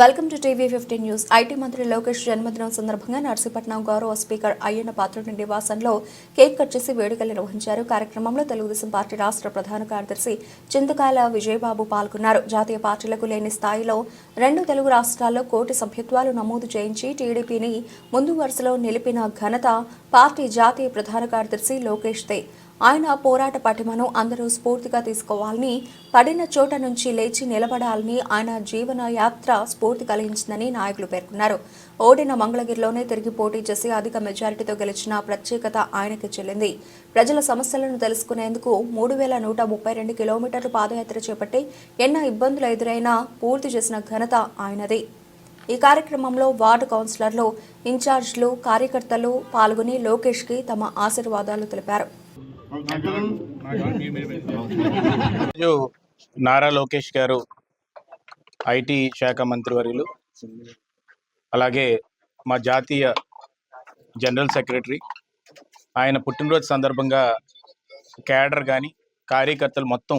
Welcome to TV fifteen news. IT మంత్రి లోకేష్ జన్మదినం సందర్భంగా నర్సీపట్నం గౌరవ స్పీకర్ అయ్యన్న పాత్రుడి నివాసంలో కేక్ కట్ చేసి వేడుకలు నిర్వహించారు. కార్యక్రమంలో తెలుగుదేశం పార్టీ రాష్ట్ర ప్రధాన కార్యదర్శి చింతకాయల విజయబాబు పాల్గొన్నారు. జాతీయ పార్టీలకు లేని స్థాయిలో రెండు తెలుగు రాష్ట్రాల్లో కోటి సభ్యత్వాలు నమోదు చేయించి టీడీపీని ముందు వరుసలో నిలిపిన ఘనత పార్టీ జాతీయ ప్రధాన కార్యదర్శి లోకేష్దే. ఆయన పోరాట పటిమను అందరూ స్ఫూర్తిగా తీసుకోవాలని పడిన చోట నుంచి లేచి నిలబడాలని ఆయన జీవన యాత్ర స్ఫూర్తి కలిగించిందని నాయకులు పేర్కొన్నారు. ఓడిన మంగళగిరిలోనే తిరిగి పోటీ చేసి అధిక మెజారిటీతో గెలిచిన ప్రత్యేకత ఆయనకి చెల్లింది. ప్రజల సమస్యలను తెలుసుకునేందుకు మూడు వేల నూట ముప్పై రెండు కిలోమీటర్లు పాదయాత్ర చేపట్టి ఎన్నో ఇబ్బందులు ఎదురైనా పూర్తి చేసిన ఘనత ఆయనది. ఈ కార్యక్రమంలో వార్డు కౌన్సిలర్లు ఇన్ఛార్జ్లు కార్యకర్తలు పాల్గొని లోకేష్కి తమ ఆశీర్వాదాలు తెలిపారు. నారా లోకేష్ గారు ఐటీ శాఖ మంత్రివర్యులు అలాగే మా జాతీయ జనరల్ సెక్రటరీ ఆయన పుట్టినరోజు సందర్భంగా క్యాడర్ కానీ కార్యకర్తలు మొత్తం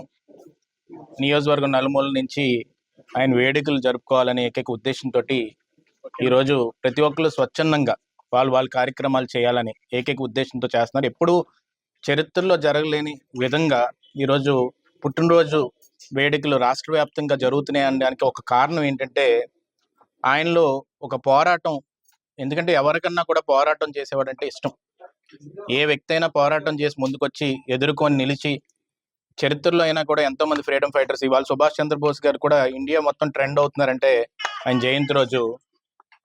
నియోజకవర్గం నలుమూల నుంచి ఆయన వేడుకలు జరుపుకోవాలనే ఏకైక ఉద్దేశంతో ఈరోజు ప్రతి ఒక్కరు స్వచ్ఛందంగా వాళ్ళు వాళ్ళ కార్యక్రమాలు చేయాలని ఏకైక ఉద్దేశంతో చేస్తున్నారు. ఎప్పుడూ చరిత్రలో జరగలేని విధంగా ఈరోజు పుట్టినరోజు వేడుకలు రాష్ట్ర వ్యాప్తంగా జరుగుతున్నాయి అనడానికి ఒక కారణం ఏంటంటే ఆయనలో ఒక పోరాటం ఎందుకంటే ఎవరికన్నా కూడా పోరాటం చేసేవాడంటే ఇష్టం. ఏ వ్యక్తి అయినా పోరాటం చేసి ముందుకొచ్చి ఎదుర్కొని నిలిచి చరిత్రలో అయినా కూడా ఎంతో మంది ఫ్రీడమ్ ఫైటర్స్ ఇవాళ సుభాష్ చంద్రబోస్ గారు కూడా ఇండియా మొత్తం ట్రెండ్ అవుతున్నారంటే ఆయన జయంతి రోజు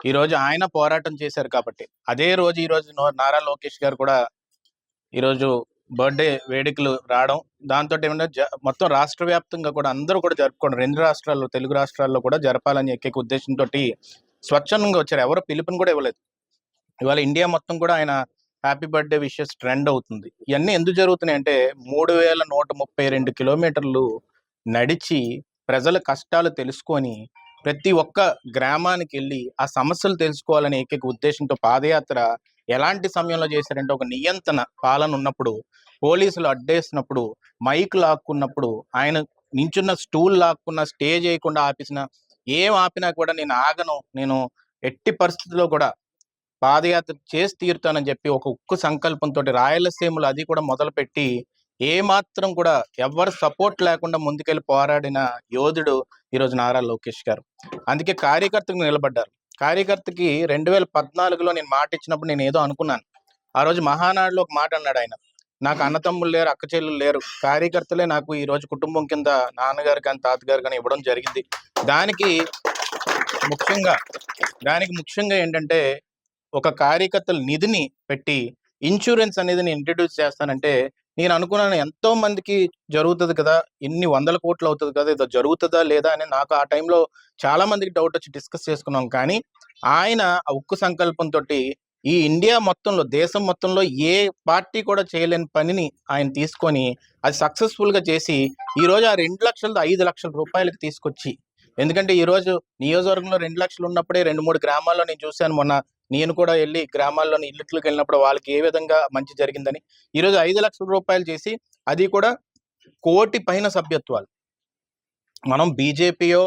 ఈ రోజు ఆయన పోరాటం చేశారు కాబట్టి. అదే రోజు ఈ రోజు నో- నారా లోకేష్ గారు కూడా ఈరోజు బర్త్డే వేడుకలు రావడం దాంతో ఏమంటే మొత్తం రాష్ట్ర వ్యాప్తంగా కూడా అందరూ కూడా జరుపుకోవడం రెండు రాష్ట్రాల్లో తెలుగు రాష్ట్రాల్లో కూడా జరపాలని ఎక్కే ఉద్దేశంతో స్వచ్ఛందంగా వచ్చారు. ఎవరు పిలుపుని కూడా ఇవ్వలేదు. ఇవాళ ఇండియా మొత్తం కూడా ఆయన హ్యాపీ బర్త్డే విషెస్ ట్రెండ్ అవుతుంది. ఇవన్నీ ఎందుకు జరుగుతున్నాయి అంటే మూడు వేల నూట ముప్పై రెండు కిలోమీటర్లు నడిచి ప్రజల కష్టాలు తెలుసుకొని ప్రతి ఒక్క గ్రామానికి వెళ్ళి ఆ సమస్యలు తెలుసుకోవాలనే ఏకైక ఉద్దేశంతో పాదయాత్ర ఎలాంటి సమయంలో చేశారంటే ఒక నియంత్రణ పాలన ఉన్నప్పుడు పోలీసులు అడ్డేసినప్పుడు మైక్ లాక్కున్నప్పుడు ఆయన నించున్న స్టూల్ లాక్కున్న స్టే చేయకుండా ఆపేసిన ఏం ఆపినా కూడా నేను ఆగను నేను ఎట్టి పరిస్థితుల్లో కూడా పాదయాత్ర చేసి తీరుతానని చెప్పి ఒక ఉక్కు సంకల్పంతో రాయలసీమలు అది కూడా మొదలుపెట్టి ఏ మాత్రం కూడా ఎవరు సపోర్ట్ లేకుండా ముందుకెళ్ళి పోరాడిన యోధుడు ఈరోజు నారా లోకేష్ గారు. అందుకే కార్యకర్తకు నిలబడ్డారు. కార్యకర్తకి రెండు వేల పద్నాలుగులో నేను మాట ఇచ్చినప్పుడు నేను ఏదో అనుకున్నాను. ఆ రోజు మహానాడులో ఒక మాట అన్నాడు ఆయన. నాకు అన్నతమ్ములు లేరు అక్క చెల్లెలు లేరు. కార్యకర్తలే నాకు ఈ రోజు కుటుంబం కింద నాన్నగారు కానీ తాతగారు కానీ ఇవ్వడం జరిగింది. దానికి ముఖ్యంగా దానికి ముఖ్యంగా ఏంటంటే ఒక కార్యకర్తల నిధిని పెట్టి ఇన్సూరెన్స్ అనేది నేను ఇంట్రడ్యూస్ చేస్తానంటే నేను అనుకున్నాను ఎంతో మందికి జరుగుతుంది కదా ఇన్ని వందల కోట్లు అవుతుంది కదా ఏదో జరుగుతుందా లేదా అని నాకు ఆ టైంలో చాలా మందికి డౌట్ వచ్చి డిస్కస్ చేసుకున్నాం. కానీ ఆయన ఆ ఉక్కు సంకల్పంతో ఈ ఇండియా మొత్తంలో దేశం మొత్తంలో ఏ పార్టీ కూడా చేయలేని పనిని ఆయన తీసుకొని అది సక్సెస్ఫుల్గా చేసి ఈరోజు ఆ రెండు లక్షలతో ఐదు లక్షల రూపాయలకి తీసుకొచ్చి ఎందుకంటే ఈరోజు నియోజకవర్గంలో రెండు లక్షలు ఉన్నప్పుడే రెండు మూడు గ్రామాల్లో నేను చూశాను మొన్న నేను కూడా వెళ్ళి గ్రామాల్లోని ఇళ్ళకి వెళ్ళినప్పుడు వాళ్ళకి ఏ విధంగా మంచి జరిగిందని ఈ రోజు ఐదు లక్షల రూపాయలు చేసి అది కూడా కోటి పైన సభ్యత్వాలు. మనం బీజేపీయో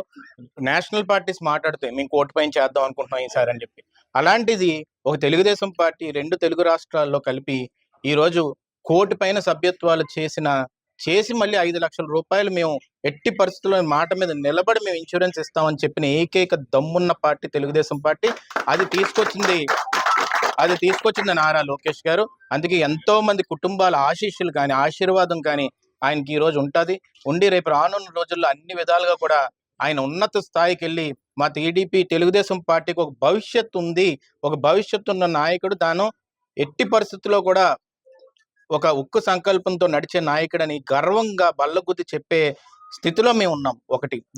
నేషనల్ పార్టీస్ మాట్లాడితే మేము కోటి పైన చేద్దాం అనుకుంటున్నాం ఈసారి అని చెప్పి. అలాంటిది ఒక తెలుగుదేశం పార్టీ రెండు తెలుగు రాష్ట్రాల్లో కలిపి ఈ రోజు కోటి పైన సభ్యత్వాలు చేసిన చేసి మళ్ళీ ఐదు లక్షల రూపాయలు మేము ఎట్టి పరిస్థితుల్లో మాట మీద నిలబడి మేము ఇన్సూరెన్స్ ఇస్తామని చెప్పిన ఏకైక దమ్మున్న పార్టీ తెలుగుదేశం పార్టీ. అది తీసుకొచ్చింది అది తీసుకొచ్చింది నారా లోకేష్ గారు. అందుకే ఎంతో మంది కుటుంబాల ఆశీస్సులు కానీ ఆశీర్వాదం కానీ ఆయనకి ఈ రోజు ఉండి రేపు రానున్న రోజుల్లో అన్ని విధాలుగా కూడా ఆయన ఉన్నత స్థాయికి వెళ్ళి మా టీడీపీ తెలుగుదేశం పార్టీకి ఒక భవిష్యత్తు ఉంది. ఒక భవిష్యత్తు ఉన్న నాయకుడు తాను. ఎట్టి పరిస్థితుల్లో కూడా ఒక ఉక్కు సంకల్పంతో నడిచే నాయకుడని గర్వంగా బల్లగుద్ది చెప్పే స్థితిలో మేము ఉన్నాం ఒకటి.